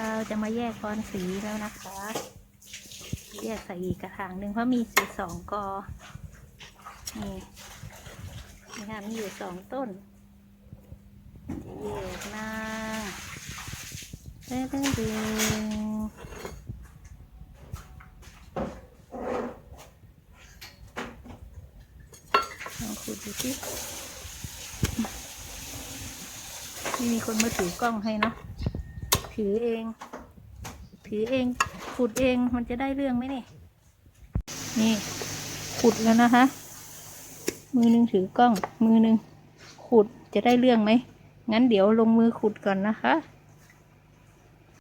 ช้าจะมาแยกบอลสีแล้วนะคะ แยกใส่อีกกระถางหนึ่งเพราะมีสีสองกอ นี่นี่ค่ะมีอยู่สองต้นแยกหน้าเด้งด้งเด้งลองขุดดูสิไม่มีคนมาถือกล้องให้เนาะ ถือเอง ถือเอง ขุดเองมันจะได้เรื่องไหมนี่ นี่ ขุดแล้วนะคะ มือหนึ่งถือกล้อง มือหนึ่งขุดจะได้เรื่องไหม งั้นเดี๋ยวลงมือขุดก่อนนะคะ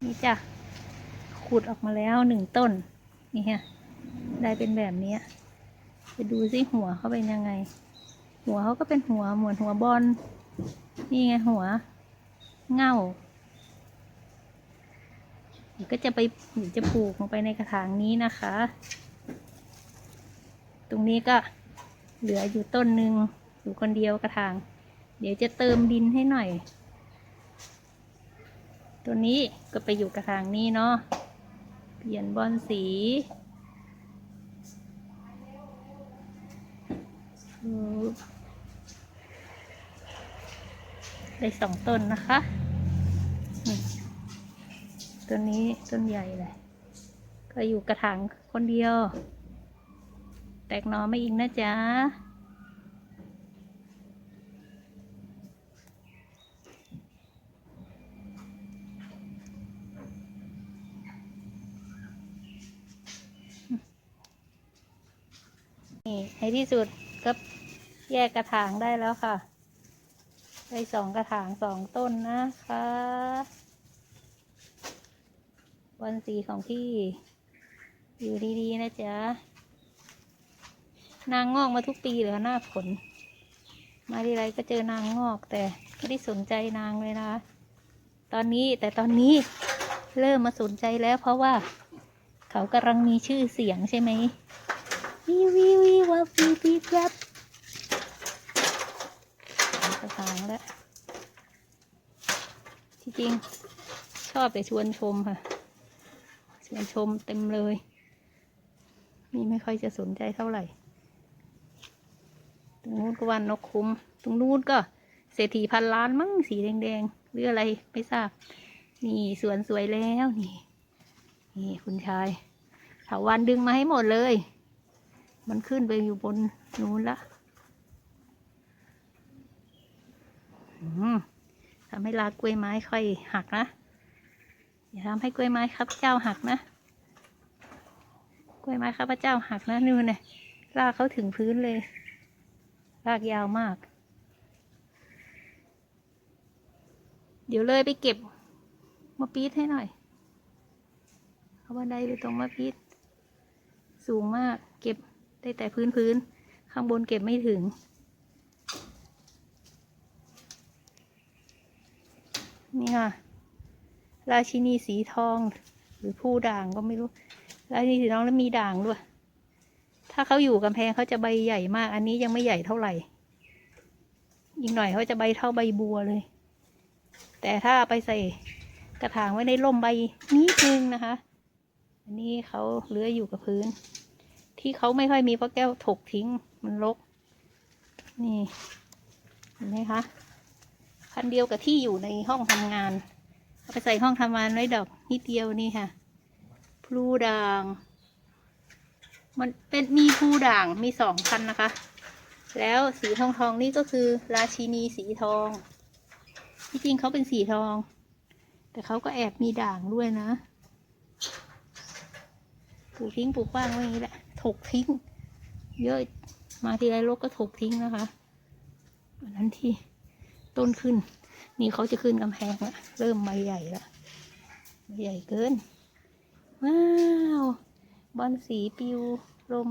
นี่จ้ะ ขุดออกมาแล้วหนึ่งต้น นี่ฮะ ได้เป็นแบบนี้จะดูสิหัวเขาเป็นยังไง หัวเขาก็เป็นหัวเหมือนหัวบอล นี่ไงหัว เง่า ก็จะไปจะปลูกลงไปในกระถางนี้นะคะ ตรงนี้ก็เหลืออยู่ต้นหนึ่งอยู่คนเดียวกระถาง เดี๋ยวจะเติมดินให้หน่อย ตัวนี้ก็ไปอยู่กระถางนี้เนาะเปลี่ยนบอลสีได้สองต้นนะคะ ต้นนี้ต้นใหญ่เลย ก็อยู่กระถางคนเดียว แตกหนอไม่อีกนะจ๊ะนี่ในที่สุดก็แยกกระถางได้แล้วค่ะ ได้สองกระถางสองต้นนะคะ วันสีของพี่ อยู่ดีๆ นะจ๊ะ นางงอกมาทุกปีเลยค่ะหน้าฝนมาทีไรก็เจอนางงอกแต่ไม่ได้สนใจนางเลยนะคะตอนนี้แต่ตอนนี้เริ่มมาสนใจแล้ว เพราะว่า เขากำลังมีชื่อเสียงใช่ไหมวิววิววิววับวิววิววับกระถางแล้วที่จริงชอบแต่ชวนชมค่ะ ชวนชมเต็มเลย นี่ไม่ค่อยจะสนใจเท่าไหร่ ตรงนู้นก็วันนกคุ้ม ตรงนู้นก็เศรษฐีพันล้านมั้งสีแดงๆหรืออะไรไม่ทราบ นี่สวนสวยแล้วนี่ นี่คุณชายเถาวันดึงมาให้หมดเลย มันขึ้นไปอยู่บนนู้นละอืมทำให้ลากกล้วยไม้ค่อยหักนะ อย่าทำให้กล้วยไม้ครับเจ้าหักนะ กล้วยไม้ข้าพเจ้าหักนะนู่นเนี่ยลากเขาถึงพื้นเลยลากยาวมาก เดี๋ยวเลยไปเก็บมะปี๊ดให้หน่อย เอาบันไดไปตรงมะปี๊ดสูงมาก เก็บได้แต่พื้นพื้น ข้างบนเก็บไม่ถึง นี่ค่ะ ราชินีสีทอง หรือผู้ด่างก็ไม่รู้ ราชินีสีทองแล้วมีด่างด้วย ถ้าเขาอยู่กำแพงเขาจะใบใหญ่มาก อันนี้ยังไม่ใหญ่เท่าไหร่ อีกหน่อยเขาจะใบเท่าใบบัวเลย แต่ถ้าไปใส่กระถางไว้ในร่มใบนิดนึงนะคะ อันนี้เขาเลื้อยอยู่กับพื้น ที่เขาไม่ค่อยมีเพราะแก้วถกทิ้งมันรก นี่ เห็นไหมคะพันเดียวกับที่อยู่ในห้องทำงาน เอาไปใส่ห้องทำงานไว้ดอกนิดเดียวนี่ค่ะ พลูด่าง มันเป็นมีพลูด่างมีสองพันนะคะ แล้วสีทองทองนี่ก็คือ ราชินีสีทอง ที่จริงเขาเป็นสีทอง แต่เขาก็แอบมีด่างด้วยนะปลูกทิ้งปลูกกว่างไว้อย่างนี้แหละ ถกทิ้ง เยอะมาทีไรรกก็ถกทิ้งนะคะอันนั้นที่ต้นขึ้น นี่เขาจะขึ้นกำแพงละเริ่มใบใหญ่ละใบใหญ่เกิน ว้าว บอลสีปิวลม